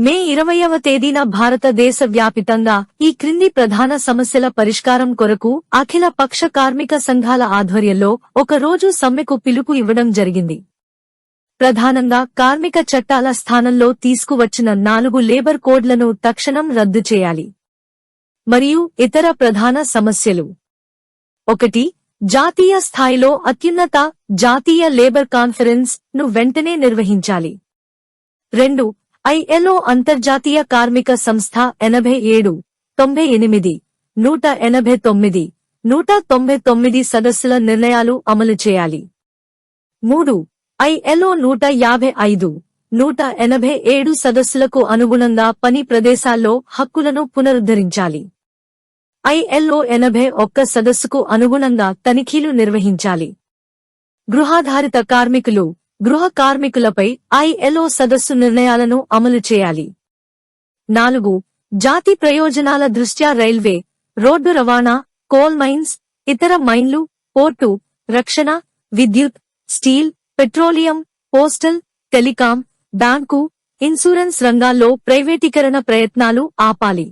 మే ఇరవైవ తేదీన భారతదేశ వ్యాపితంగా ఈ క్రింది ప్రధాన సమస్యల పరిష్కారం కొరకు అఖిల పక్ష కార్మిక సంఘాల ఆధ్వర్యంలో ఒక రోజు సమ్మెకు పిలుపు ఇవ్వడం జరిగింది. ప్రధానంగా కార్మిక చట్టాల స్థానంలో తీసుకువచ్చిన నాలుగు లేబర్ కోడ్లను తక్షణం రద్దు చేయాలి. మరియు ఇతర ప్రధాన సమస్యలు. ఒకటి జాతీయ స్థాయిలో అత్యున్నత జాతీయ లేబర్ కాన్ఫరెన్స్ను వెంటనే నిర్వహించాలి. రెండు ఐఎల్ఓ అంతర్జాతీయ కార్మిక సంస్థ ఎనభై ఏడు తొంభై ఎనిమిది నూట ఎనభై తొమ్మిది నూట తొంభై తొమ్మిది సదస్సుల నిర్ణయాలు అమలు చేయాలి. మూడు ఐఎల్ఓ నూట యాభై ఐదు నూట ఎనభై ఏడు సదస్సులకు అనుగుణంగా పని ప్రదేశాల్లో హక్కులను పునరుద్ధరించాలి. ఐఎల్ఓ ఎనభై ఒక్క సదస్సుకు అనుగుణంగా తనిఖీలు నిర్వహించాలి. గృహాధారిత కార్మికులు గృహ కార్మికులపై ఐఎల్ఓ సదస్సు నిర్ణయాలను అమలు చేయాలి. నాలుగు జాతి ప్రయోజనాల దృష్ట్యా రైల్వే రోడ్డు రవాణా కోల్ మైన్స్ ఇతర మైన్లు పోర్టు రక్షణ విద్యుత్ steel petroleum postal telecom bank insurance రంగాల్లో ప్రైవేటీకరణ ప్రయత్నాలు ఆపాలి.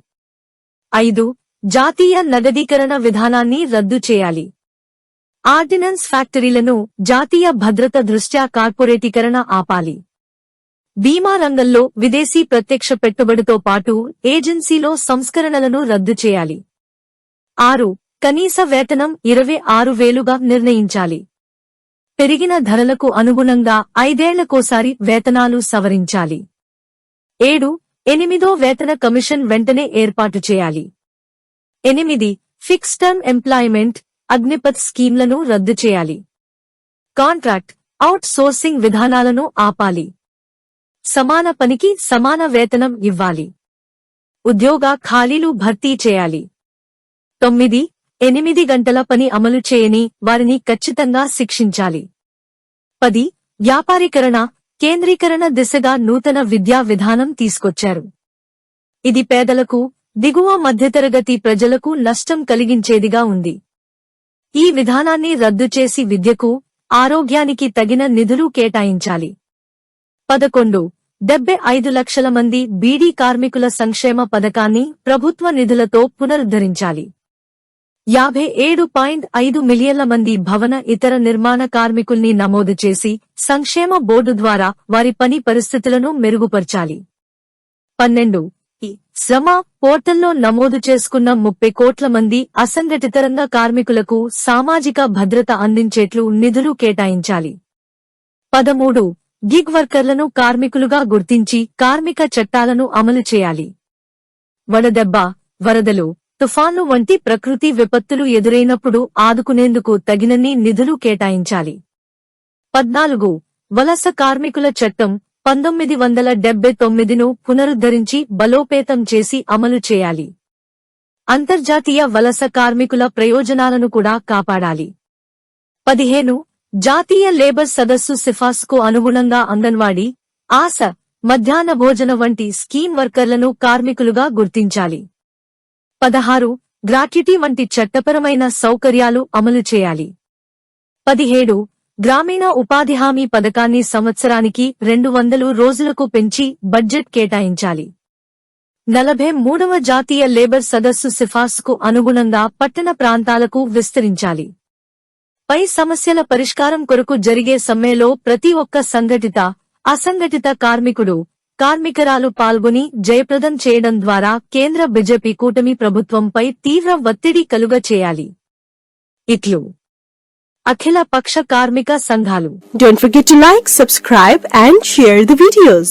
ఐదు జాతీయ నగదీకరణ విధానాన్ని రద్దు చేయాలి. ఆర్డినెన్స్ ఫ్యాక్టరీలను జాతీయ భద్రత దృష్ట్యా కార్పొరేటీకరణ ఆపాలి. బీమా రంగంలో విదేశీ ప్రత్యక్ష పెట్టుబడితో పాటు ఏజెన్సీలో సంస్కరణలను రద్దు చేయాలి. ఆరు కనీస వేతనం ఇరవై ఆరు వేలుగా నిర్ణయించాలి. పెరిగిన ధరలకు అనుగుణంగా ఐదేళ్ళకోసారి వేతనాలు సవరించాలి. ఏడు ఎనిమిదో వేతన కమిషన్ వెంటనే ఏర్పాటు చేయాలి. ఎనిమిది ఫిక్స్ టర్మ్ ఎంప్లాయ్మెంట్ అగ్నిపత్ స్కీమ్లను రద్దు చేయాలి. కాంట్రాక్ట్ అవుట్ సోర్సింగ్ విధానాలను ఆపాలి. సమాన పనికి సమాన వేతనం ఇవ్వాలి. ఉద్యోగ ఖాళీలు భర్తీ చేయాలి. తొమ్మిది ఎనిమిది గంటల పని అమలు చేయని వారిని ఖచ్చితంగా శిక్షించాలి. పది వ్యాపారీకరణ కేంద్రీకరణ దిశగా నూతన విద్యా విధానం తీసుకొచ్చారు. ఇది పేదలకు దిగువ మధ్యతరగతి ప్రజలకు నష్టం కలిగించేదిగా ఉంది. ఈ విధానాన్ని రద్దు చేసి విద్యకు ఆరోగ్యానికి తగిన నిధులు కేటాయించాలి. పదకొండు. డెబ్బై ఐదు లక్షల మంది బీడీ కార్మికుల సంక్షేమ పథకాన్ని ప్రభుత్వ నిధులతో పునరుద్ధరించాలి. యాభై ఏడు పాయింట్ ఐదు మిలియన్ల మంది భవన ఇతర నిర్మాణ కార్మికుల్ని నమోదు చేసి సంక్షేమ బోర్డు ద్వారా వారి పని పరిస్థితులను మెరుగుపరచాలి. పన్నెండు. శ్రమ పోర్టల్లో నమోదు చేసుకున్న ముప్పై కోట్ల మంది అసంఘటిత రంగ కార్మికులకు సామాజిక భద్రత అందించేట్లు నిధులు కేటాయించాలి. పదమూడు గిగ్ వర్కర్లను కార్మికులుగా గుర్తించి కార్మిక చట్టాలను అమలు చేయాలి. వడదెబ్బ వరదలు తుఫాను వంటి ప్రకృతి విపత్తులు ఎదురైనప్పుడు ఆదుకునేందుకు తగినన్ని నిధులు కేటాయించాలి. పద్నాలుగు వలస కార్మికుల చట్టం పంతొమ్మిది వందల డెబ్బై తొమ్మిదిను పునరుద్ధరించి బలోపేతం చేసి అమలు చేయాలి. అంతర్జాతీయ వలస కార్మికుల ప్రయోజనాలను కూడా కాపాడాలి. పదిహేను. జాతీయ లేబర్ సదస్సు సిఫార్సుకు అనుగుణంగా అంగన్వాడీ ఆశ మధ్యాహ్న భోజన వంటి స్కీమ్ వర్కర్లను కార్మికులుగా గుర్తించాలి. పదహారు. గ్రాట్యుటీ వంటి చట్టపరమైన సౌకర్యాలు అమలు చేయాలి. పదిహేడు. గ్రామీణ ఉపాధి హామీ పథకాన్ని సంవత్సరానికి రెండు వందలు రోజులకు పెంచి బడ్జెట్ కేటాయించాలి. నలభై మూడవ జాతీయ లేబర్ సదస్సు సిఫార్సుకు అనుగుణంగా పట్టణ ప్రాంతాలకు విస్తరించాలి. పై సమస్యల పరిష్కారం కొరకు జరిగే సమ్మెలో ప్రతి ఒక్క సంఘటిత అసంఘటిత కార్మికుడు కార్మికరాలు పాల్గొని జయప్రదం చేయడం ద్వారా కేంద్ర బీజేపీ కూటమి ప్రభుత్వంపై తీవ్ర ఒత్తిడి కలుగ చేయాలి ఇట్లు. అఖిల పక్ష కార్మిక సంఘాలు Don't forget to like, subscribe and share the videos.